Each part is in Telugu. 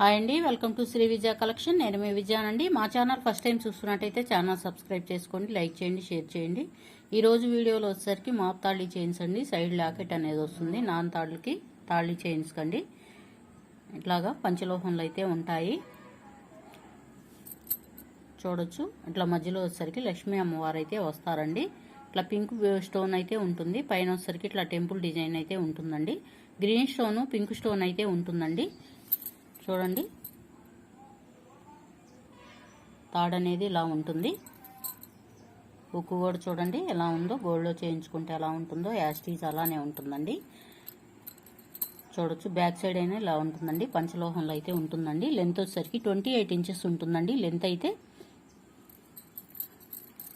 హాయ్ అండి welcome to Shri Vijaya collection. నేను మీ విజయానండి మా ఛానల్ ఫస్ట్ టైం చూస్తున్నట్టయితే ఛానల్ సబ్స్క్రైబ్ చేసుకోండి లైక్ చేయండి షేర్ చేయండి. ఈరోజు వీడియోలో వచ్చేసరికి మాప్ తాళీ చైన్స్ అండి. సైడ్ లాకెట్ అనేది వస్తుంది నాన్ తాళ్ళకి తాళీ చైన్స్ కండి. ఇట్లాగా పంచలోహంలో అయితే ఉంటాయి. చూడొచ్చు. ఇట్లా మధ్యలో వచ్చేసరికి లక్ష్మీ అమ్మవారు అయితే వస్తారండి. ఇట్లా పింక్ స్టోన్ అయితే ఉంటుంది. పైన వచ్చేసరికి ఇట్లా టెంపుల్ డిజైన్ అయితే ఉంటుందండి. గ్రీన్ స్టోను పింక్ స్టోన్ అయితే ఉంటుందండి. చూడండి. తాడు అనేది ఇలా ఉంటుంది. ఉక్కు కూడా చూడండి ఎలా ఉందో గోల్డ్లో చేయించుకుంటే ఎలా ఉంటుందో యాస్టీజ్ అలానే ఉంటుందండి. చూడొచ్చు బ్యాక్ సైడ్ అయినా ఇలా ఉంటుందండి. పంచలోహంలో అయితే ఉంటుందండి. లెంత్ వచ్చేసరికి ట్వంటీ ఎయిట్ ఇంచెస్ ఉంటుందండి. లెంత్ అయితే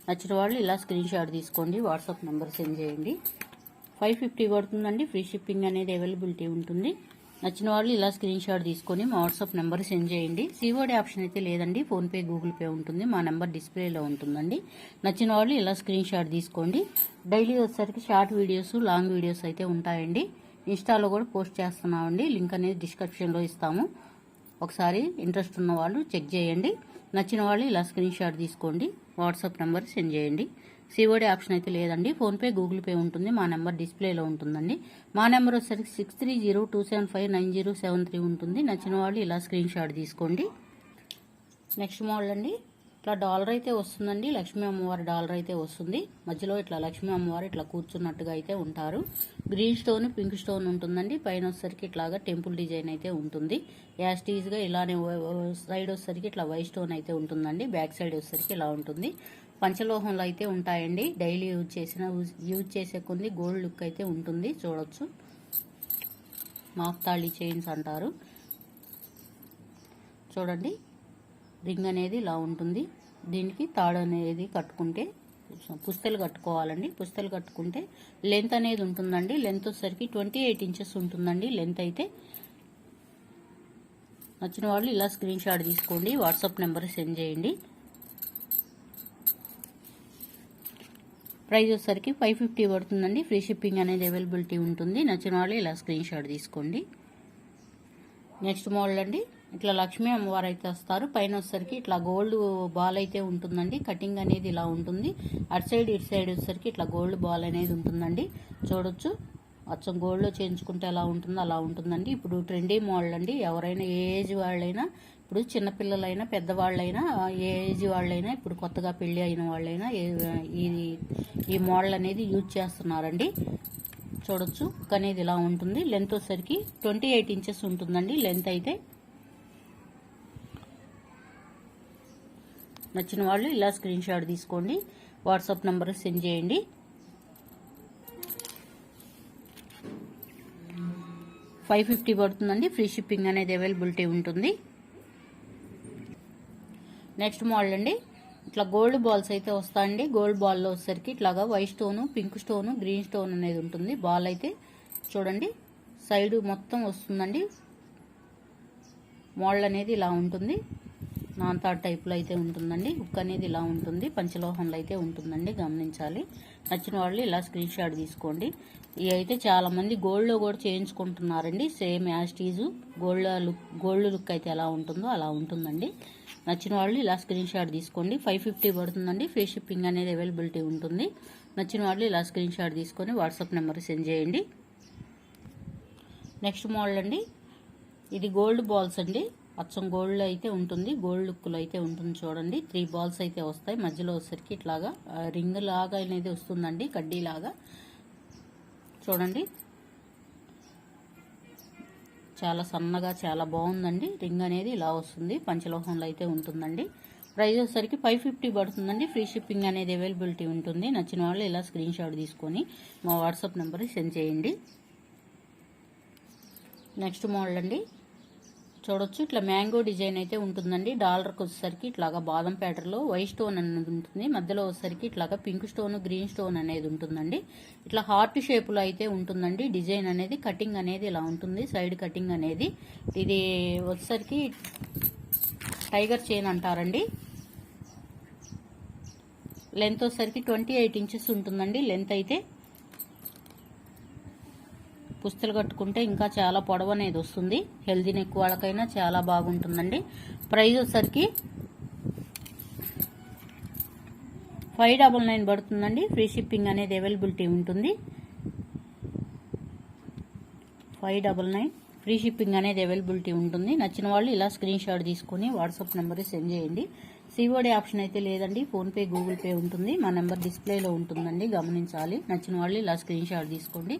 నచ్చిన వాళ్ళు ఇలా స్క్రీన్ షాట్ తీసుకోండి వాట్సాప్ నెంబర్ సెండ్ చేయండి. ఫైవ్ ఫిఫ్టీ పడుతుందండి ఫ్రీ షిప్పింగ్ అనేది అవైలబిలిటీ ఉంటుంది. నచ్చిన వాళ్ళు ఇలా స్క్రీన్ షాట్ తీసుకొని మా వాట్సాప్ నెంబర్ సెండ్ చేయండి. సిఓడి ఆప్షన్ అయితే లేదండి. ఫోన్పే గూగుల్ పే ఉంటుంది. మా నెంబర్ డిస్ప్లేలో ఉంటుందండి. నచ్చిన వాళ్ళు ఇలా స్క్రీన్ షాట్ తీసుకోండి. డైలీ వచ్చేసరికి షార్ట్ వీడియోస్ లాంగ్ వీడియోస్ అయితే ఉంటాయండి. ఇన్స్టాలో కూడా పోస్ట్ చేస్తున్నామండి. లింక్ అనేది డిస్క్రిప్షన్లో ఇస్తాము. ఒకసారి ఇంట్రెస్ట్ ఉన్న వాళ్ళు చెక్ చేయండి. నచ్చిన వాళ్ళు ఇలా స్క్రీన్ షాట్ తీసుకోండి. వాట్సాప్ నెంబర్ సెండ్ చేయండి. సిఓడి ఆప్షన్ అయితే లేదండి. ఫోన్పే గూగుల్ పే ఉంటుంది. మా నెంబర్ డిస్ప్లేలో ఉంటుందండి. మా నెంబర్ వచ్చేసరికి six three zero two seven five nine zero seven three ఉంటుంది. నచ్చిన వాళ్ళు ఇలా స్క్రీన్ షాట్ తీసుకోండి. నెక్స్ట్ మోడల్ అండి. ఇట్లా డాలర్ అయితే వస్తుందండి. లక్ష్మీ అమ్మవారి డాలర్ అయితే వస్తుంది. మధ్యలో ఇట్లా లక్ష్మీ అమ్మవారు ఇట్లా కూర్చున్నట్టుగా అయితే ఉంటారు. గ్రీన్ స్టోన్ పింక్ స్టోన్ ఉంటుందండి. పైన వచ్చేసరికి ఇట్లాగా టెంపుల్ డిజైన్ అయితే ఉంటుంది. యాస్టీజ్గా ఇలానే సైడ్ వచ్చేసరికి ఇట్లా వైట్ స్టోన్ అయితే ఉంటుందండి. బ్యాక్ సైడ్ వచ్చేసరికి ఇలా ఉంటుంది. పంచలోహంలో అయితే ఉంటాయండి. డైలీ యూజ్ చేసిన యూజ్ చేసే కొన్ని గోల్డ్ లుక్ అయితే ఉంటుంది. చూడొచ్చు. మాఫ్తాళి చైన్స్ అంటారు. చూడండి. రింగ్ అనేది ఇలా ఉంటుంది. దీనికి తాడు అనేది కట్టుకుంటే పుస్తలు కట్టుకోవాలండి. పుస్తలు కట్టుకుంటే లెంత్ అనేది ఉంటుందండి. లెంత్ వచ్చేసరికి ట్వంటీ ఎయిట్ ఇంచెస్ ఉంటుందండి. లెంత్ అయితే నచ్చిన వాళ్ళు ఇలా స్క్రీన్ షాట్ తీసుకోండి. వాట్సాప్ నెంబర్ సెండ్ చేయండి. ప్రైస్ వచ్చేసరికి ఫైవ్ ఫిఫ్టీ పడుతుందండి. ఫ్రీ షిప్పింగ్ అనేది అవైలబిలిటీ ఉంటుంది. నచ్చిన వాళ్ళు ఇలా స్క్రీన్ షాట్ తీసుకోండి. నెక్స్ట్ మోడల్ అండి. ఇట్లా లక్ష్మీ అమ్మవారు అయితే వస్తారు. పైన వచ్చేసరికి ఇట్లా గోల్డ్ బాల్ అయితే ఉంటుందండి. కటింగ్ అనేది ఇలా ఉంటుంది. అటు సైడ్ ఇటు సైడ్ వచ్చేసరికి ఇట్లా గోల్డ్ బాల్ అనేది ఉంటుందండి. చూడొచ్చు. అచ్చం గోల్డ్లో చేయించుకుంటే ఎలా ఉంటుందో అలా ఉంటుందండి. ఇప్పుడు ట్రెండీ మోడల్ అండి. ఎవరైనా ఏ ఏజ్ వాళ్ళైనా ఇప్పుడు చిన్నపిల్లలైనా పెద్దవాళ్ళైనా ఏ ఏజ్ వాళ్ళైనా ఇప్పుడు కొత్తగా పెళ్ళి అయిన వాళ్ళైనా ఈ ఈ మోడల్ అనేది యూజ్ చేస్తున్నారండి. చూడొచ్చు. అనేది ఇలా ఉంటుంది. లెంత్ వచ్చేసరికి ట్వంటీ ఎయిట్ ఇంచెస్ ఉంటుందండి. లెంత్ అయితే నచ్చిన వాళ్ళు ఇలా స్క్రీన్ షాట్ తీసుకోండి. వాట్సాప్ నెంబర్ సెండ్ చేయండి. ఫైవ్ ఫిఫ్టీ పడుతుందండి. ఫ్రీ షిప్పింగ్ అనేది అవైలబిలిటీ ఉంటుంది. నెక్స్ట్ మోడల్ అండి. ఇట్లా గోల్డ్ బాల్స్ అయితే వస్తాయండి. గోల్డ్ బాల్లో వచ్చేసరికి ఇట్లాగా white stone pink stone green stone అనేది ఉంటుంది. బాల్ అయితే చూడండి సైడ్ మొత్తం వస్తుందండి. మోడల్ అనేది ఇలా ఉంటుంది. నాన్ థాట్ టైప్లో అయితే ఉంటుందండి. హుక్ అనేది ఇలా ఉంటుంది. పంచలోహంలో అయితే ఉంటుందండి. గమనించాలి. నచ్చిన వాళ్ళు ఇలా స్క్రీన్ షాట్ తీసుకోండి. ఇవి అయితే చాలామంది గోల్డ్లో కూడా చేయించుకుంటున్నారండి. సేమ్ యాస్టీజు గోల్డ్ లుక్ గోల్డ్ లుక్ అయితే ఎలా ఉంటుందో అలా ఉంటుందండి. నచ్చిన వాళ్ళు ఇలా స్క్రీన్ షాట్ తీసుకోండి. ఫైవ్ ఫిఫ్టీ పడుతుందండి. ఫ్రీ షిప్పింగ్ అనేది అవైలబిలిటీ ఉంటుంది. నచ్చిన వాళ్ళు ఇలా స్క్రీన్ షాట్ తీసుకొని వాట్సాప్ నెంబర్ సెండ్ చేయండి. నెక్స్ట్ మోడల్ అండి. ఇది గోల్డ్ బాల్స్ అండి. అచ్చం గోల్డ్ అయితే ఉంటుంది. గోల్డ్ లుక్లో అయితే ఉంటుంది చూడండి. త్రీ బాల్స్ అయితే వస్తాయి. మధ్యలో వచ్చేసరికి ఇట్లాగా రింగ్ లాగా అనేది వస్తుందండి. కడ్డీలాగా చూడండి. చాలా సన్నగా చాలా బాగుందండి. రింగ్ అనేది ఇలా వస్తుంది. పంచలోహంలో అయితే ఉంటుందండి. ప్రైస్ వచ్చేసరికి ఫైవ్ ఫిఫ్టీ పడుతుందండి. ఫ్రీ షిప్పింగ్ అనేది అవైలబిలిటీ ఉంటుంది. నచ్చిన వాళ్ళు ఇలా స్క్రీన్ షాట్ తీసుకొని మా వాట్సాప్ నెంబర్ సెండ్ చేయండి. నెక్స్ట్ మోడల్ అండి. చూడొచ్చు. ఇట్లా మ్యాంగో డిజైన్ అయితే ఉంటుందండి. డాలర్కి వచ్చేసరికి ఇట్లాగా బాదం ప్యాటర్లో వైట్ స్టోన్ అనేది ఉంటుంది. మధ్యలో వచ్చేసరికి ఇట్లాగా పింక్ స్టోన్ గ్రీన్ స్టోన్ అనేది ఉంటుందండి. ఇట్లా హార్ట్ షేప్లో అయితే ఉంటుందండి. డిజైన్ అనేది కటింగ్ అనేది ఇలా ఉంటుంది. సైడ్ కటింగ్ అనేది. ఇది వచ్చేసరికి టైగర్ చైన్ అంటారండి. లెంత్ వచ్చేసరికి ట్వంటీ ఎయిట్ ఇంచెస్ ఉంటుందండి లెంత్ అయితే. పుస్తలు కట్టుకుంటే ఇంకా చాలా పొడవు అనేది వస్తుంది. హెల్దీ నెక్ వాళ్ళకైనా చాలా బాగుంటుందండి. ప్రైజ్ వచ్చరికి ఫైవ్ డబల్ నైన్ పడుతుందండి. ఫ్రీ షిప్పింగ్ అనేది అవైలబిలిటీ ఉంటుంది. Five double nine free shipping అనేది అవైలబిలిటీ ఉంటుంది. నచ్చిన వాళ్ళు ఇలా స్క్రీన్ షాట్ తీసుకొని వాట్సాప్ నెంబర్ సెండ్ చేయండి. సిఓడి ఆప్షన్ అయితే లేదండి. ఫోన్పే గూగుల్ పే ఉంటుంది. మా నెంబర్ డిస్ప్లేలో ఉంటుందండి. గమనించాలి. నచ్చిన వాళ్ళు ఇలా స్క్రీన్ షాట్ తీసుకోండి.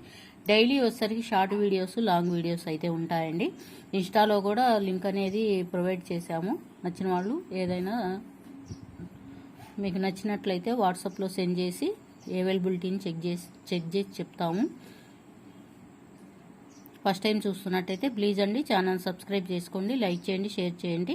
డైలీ వచ్చేసరికి షార్ట్ వీడియోస్ లాంగ్ వీడియోస్ అయితే ఉంటాయండి. ఇన్స్టాలో కూడా లింక్ అనేది ప్రొవైడ్ చేశాము. నచ్చిన వాళ్ళు ఏదైనా మీకు నచ్చినట్లయితే వాట్సాప్లో సెండ్ చేసి అవైలబిలిటీని చెక్ చేసి చెక్ చేసి చెప్తాము. ఫస్ట్ టైం చూస్తున్నట్టయితే ప్లీజ్ అండి ఛానల్ సబ్స్క్రైబ్ చేసుకోండి లైక్ చేయండి షేర్ చేయండి.